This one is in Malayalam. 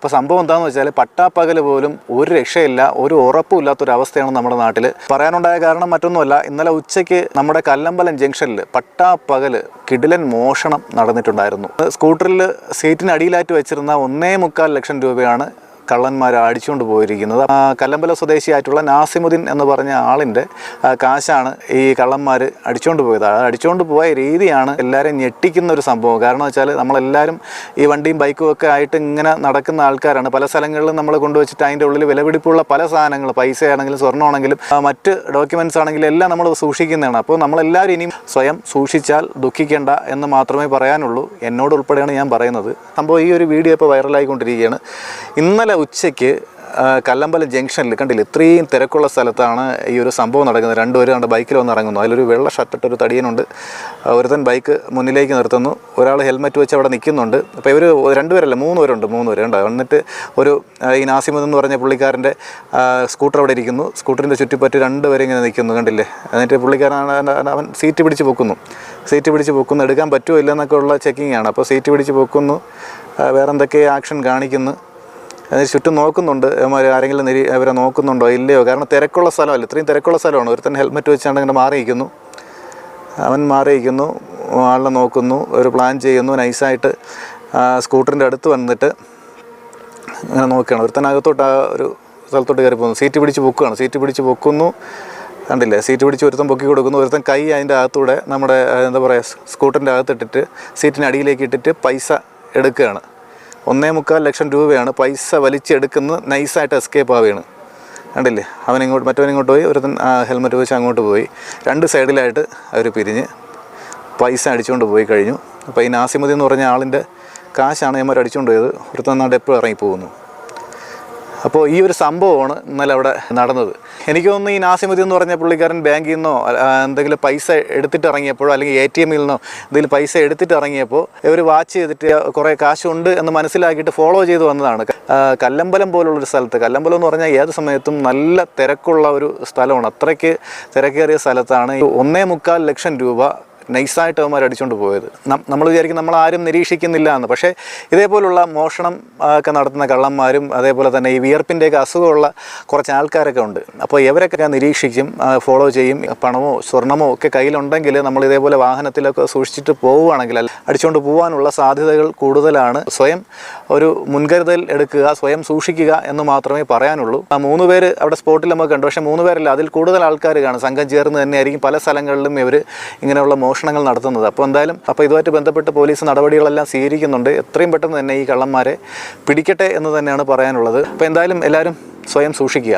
അപ്പോൾ സംഭവം എന്താണെന്ന് വെച്ചാൽ പട്ടാപ്പകൽ പോലും ഒരു രക്ഷയില്ല ഒരു ഉറപ്പും ഇല്ലാത്തൊരവസ്ഥയാണ് നമ്മുടെ നാട്ടിൽ പറയാനുണ്ടായ കാരണം മറ്റൊന്നുമല്ല ഇന്നലെ ഉച്ചയ്ക്ക് നമ്മുടെ കല്ലമ്പലം ജംഗ്ഷനിൽ പട്ടാപ്പകൽ കിടിലൻ മോഷണം നടന്നിട്ടുണ്ടായിരുന്നു. സ്കൂട്ടറിൽ സീറ്റിന് അടിയിലായിട്ട് വെച്ചിരുന്ന ഒന്നേ മുക്കാൽ ലക്ഷം രൂപയാണ് കള്ളന്മാർ അടിച്ചുകൊണ്ട് പോയിരിക്കുന്നത്. കല്ലമ്പല സ്വദേശിയായിട്ടുള്ള നാസിമുദ്ദീൻ എന്ന് പറഞ്ഞ ആളിന്റെ കാശാണ് ഈ കള്ളന്മാർ അടിച്ചുകൊണ്ട് പോയത്. അടിച്ചുകൊണ്ട് പോയ രീതിയാണ് എല്ലാവരെയും ഞെട്ടിക്കുന്ന ഒരു സംഭവം. കാരണം വെച്ചാൽ നമ്മളെല്ലാവരും ഈ വണ്ടിയും ബൈക്കും ഒക്കെ ആയിട്ട് ഇങ്ങനെ നടക്കുന്ന ആൾക്കാരാണ്. പല സ്ഥലങ്ങളിലും നമ്മൾ കൊണ്ടുവച്ചിട്ട് അതിന്റെ ഉള്ളിൽ വിലപിടിപ്പുള്ള പല സാധനങ്ങൾ പൈസയാണെങ്കിലും സ്വർണമാണെങ്കിലും മറ്റ് ഡോക്യുമെന്റ്സ് ആണെങ്കിലും എല്ലാം നമ്മൾ സൂക്ഷിക്കുന്നതാണ്. അപ്പോൾ നമ്മളെല്ലാവരും ഇനിയും സ്വയം സൂക്ഷിച്ചാൽ ദുഃഖിക്കേണ്ട എന്ന് മാത്രമേ പറയാനുള്ളൂ. എന്നോട് ഉൾപ്പെടെയാണ് ഞാൻ പറയുന്നത്. സംഭവം ഈ ഒരു വീഡിയോ ഇപ്പോൾ വൈറലായിക്കൊണ്ടിരിക്കുകയാണ് ഇന്നലെ ഉച്ചയ്ക്ക് കല്ലമ്പലം ജംഗ്ഷനിൽ കണ്ടില്ല ഇത്രയും തിരക്കുള്ള സ്ഥലത്താണ് ഈ ഒരു സംഭവം നടക്കുന്നത്. രണ്ടുപേരും കണ്ട് ബൈക്കിൽ വന്ന് ഇറങ്ങുന്നു. അതിലൊരു വെള്ള ഷർട്ടിട്ട് ഒരു തടിയനുണ്ട്. ഒരുത്തൻ ബൈക്ക് മുന്നിലേക്ക് നിർത്തുന്നു. ഒരാൾ ഹെൽമെറ്റ് വെച്ച് അവിടെ നിൽക്കുന്നുണ്ട്. അപ്പോൾ ഇവർ രണ്ടുപേരല്ല മൂന്ന് പേരുണ്ട് മൂന്ന് പേര് കണ്ടോ? എന്നിട്ട് ഒരു ഈ നാസിമുദ് എന്ന് പറഞ്ഞ പുള്ളിക്കാരന്റെ സ്കൂട്ടർ അവിടെ ഇരിക്കുന്നു. സ്കൂട്ടറിന്റെ ചുറ്റിപ്പറ്റി രണ്ടുപേരും ഇങ്ങനെ നിൽക്കുന്നു കണ്ടില്ലേ? എന്നിട്ട് പുള്ളിക്കാരനാണ് അവൻ- സീറ്റ് പിടിച്ച് പൊക്കുന്നു. സീറ്റ് പിടിച്ച് പൊക്കുന്നു. എടുക്കാൻ പറ്റുമോ ഇല്ലെന്നൊക്കെ ഉള്ള ചെക്കിംഗ് ആണ്. അപ്പോൾ സീറ്റ് പിടിച്ച് പൊക്കുന്നു. വേറെന്തൊക്കെ ആക്ഷൻ കാണിക്കുന്നു. ചുറ്റും നോക്കുന്നുണ്ട്. ഇവന്മാർ ആരെങ്കിലും നിരീ അവരെ നോക്കുന്നുണ്ടോ? ഇല്ലയോ? കാരണം തിരക്കുള്ള സ്ഥലമല്ല. ഇത്രയും തിരക്കുള്ള സ്ഥലമാണ്. ഒരുത്തൻ ഹെൽമെറ്റ് വെച്ചാണ്ട് ഇങ്ങനെ മാറിയിരിക്കുന്നു. അവൻ മാറിയിരിക്കുന്നു. ആളെ നോക്കുന്നു. ഒരു പ്ലാൻ ചെയ്യുന്നു. നൈസായിട്ട് സ്കൂട്ടറിന്റെ അടുത്ത് വന്നിട്ട് അങ്ങനെ നോക്കുകയാണ്. ഒരുത്തനകത്തോട്ട് ആ ഒരു സ്ഥലത്തോട്ട് കയറി പോകുന്നു. സീറ്റ് പിടിച്ച് പൊക്കുകയാണ്. സീറ്റ് പിടിച്ച് പൊക്കുന്നു. കണ്ടില്ലേ? സീറ്റ് പിടിച്ച് ഒരുത്തൻ പൊക്കി കൊടുക്കുന്നു. ഒരുത്തൻ കൈ അതിന്റെ അകത്തൂടെ നമ്മുടെ എന്താ പറയുക സ്കൂട്ടറിന്റെ അകത്തിട്ടിട്ട് സീറ്റിന് അടിയിലേക്ക് ഇട്ടിട്ട് പൈസ എടുക്കുകയാണ്. ഒന്നേ മുക്കാൽ ലക്ഷം രൂപയാണ് പൈസ വലിച്ചെടുക്കുന്നത് നൈസായിട്ട് എസ്കേപ്പ് ആവുകയാണ്. കണ്ടില്ലേ? മറ്റവൻ ഇങ്ങോട്ട് പോയി ഒരുത്തൻ ഹെൽമെറ്റ് വെച്ച് അങ്ങോട്ട് പോയി. രണ്ട് സൈഡിലായിട്ട് അവർ പിരിഞ്ഞ് പൈസ അടിച്ചുകൊണ്ട് പോയി കഴിഞ്ഞു. അപ്പോൾ ഈ നാസിമതി എന്ന് പറഞ്ഞ ആളിന്റെ കാശാണ് ഇവന്മാർ അടിച്ചുകൊണ്ട് പോയത്. ഒരുത്തൻ നാട് എപ്പോഴും ഇറങ്ങി പോകുന്നു അപ്പോൾ ഈ ഒരു സംഭവമാണ് ഇന്നലെ അവിടെ നടന്നത്. എനിക്ക് തോന്നുന്നു ഈ നാസിമുദ്ദീൻ എന്ന് പറഞ്ഞ പുള്ളിക്കാരൻ ബാങ്കിൽ നിന്നോ എന്തെങ്കിലും പൈസ എടുത്തിട്ട് ഇറങ്ങിയപ്പോഴോ അല്ലെങ്കിൽ എ ടി എമ്മിൽ നിന്നോ എന്തെങ്കിലും പൈസ എടുത്തിട്ട് ഇറങ്ങിയപ്പോൾ ഇവർ വാച്ച് ചെയ്തിട്ട് കുറേ കാശുണ്ട് എന്ന് മനസ്സിലാക്കിയിട്ട് ഫോളോ ചെയ്ത് വന്നതാണ്. കല്ലമ്പലം പോലുള്ളൊരു സ്ഥലത്ത്. കല്ലമ്പലം എന്ന് പറഞ്ഞാൽ ഏത് സമയത്തും നല്ല തിരക്കുള്ള ഒരു സ്ഥലമാണ്. അത്രയ്ക്ക് തിരക്കേറിയ സ്ഥലത്താണ്. ഒന്നേ മുക്കാൽ ലക്ഷം രൂപ നൈസായിട്ട് അവന്മാർ അടിച്ചുകൊണ്ട് പോയത്? നമ്മൾ വിചാരിക്കും നമ്മൾ ആരും നിരീക്ഷിക്കുന്നില്ല എന്ന്. പക്ഷേ ഇതേപോലുള്ള മോഷണം ഒക്കെ നടത്തുന്ന കള്ളന്മാരും അതേപോലെ തന്നെ ഈ വിയർപ്പിന്റെയൊക്കെ അസുഖമുള്ള കുറച്ച് ആൾക്കാരൊക്കെ ഉണ്ട്. അപ്പോൾ ഇവരൊക്കെ നിരീക്ഷിക്കും ഫോളോ ചെയ്യും പണമോ സ്വർണമോ ഒക്കെ കയ്യിലുണ്ടെങ്കിൽ നമ്മൾ ഇതേപോലെ വാഹനത്തിലൊക്കെ സൂക്ഷിച്ചിട്ട് പോവുകയാണെങ്കിൽ അടിച്ചുകൊണ്ട് പോകാനുള്ള സാധ്യതകൾ കൂടുതലാണ്. സ്വയം ഒരു മുൻകരുതൽ എടുക്കുക സ്വയം സൂക്ഷിക്കുക എന്ന് മാത്രമേ പറയാനുള്ളൂ. ആ മൂന്ന് പേര് അവിടെ സ്പോട്ടിൽ നമുക്ക് കണ്ടു. പക്ഷേ മൂന്ന് പേരല്ല അതിൽ കൂടുതൽ ആൾക്കാർ കാണും. സംഘം ചേർന്ന് തന്നെയായിരിക്കും പല സ്ഥലങ്ങളിലും ഇവർ ഇങ്ങനെയുള്ള മോഷണങ്ങൾ നടത്തുന്നത്. അപ്പോൾ എന്തായാലും അപ്പോൾ ഇതുമായിട്ട് ബന്ധപ്പെട്ട് പോലീസ് നടപടികളെല്ലാം സ്വീകരിക്കുന്നുണ്ട്. എത്രയും പെട്ടെന്ന് തന്നെ ഈ കള്ളന്മാരെ പിടിക്കട്ടെ എന്ന് തന്നെയാണ് പറയാനുള്ളത്. അപ്പോൾ എന്തായാലും എല്ലാവരും സ്വയം സൂക്ഷിക്കുക.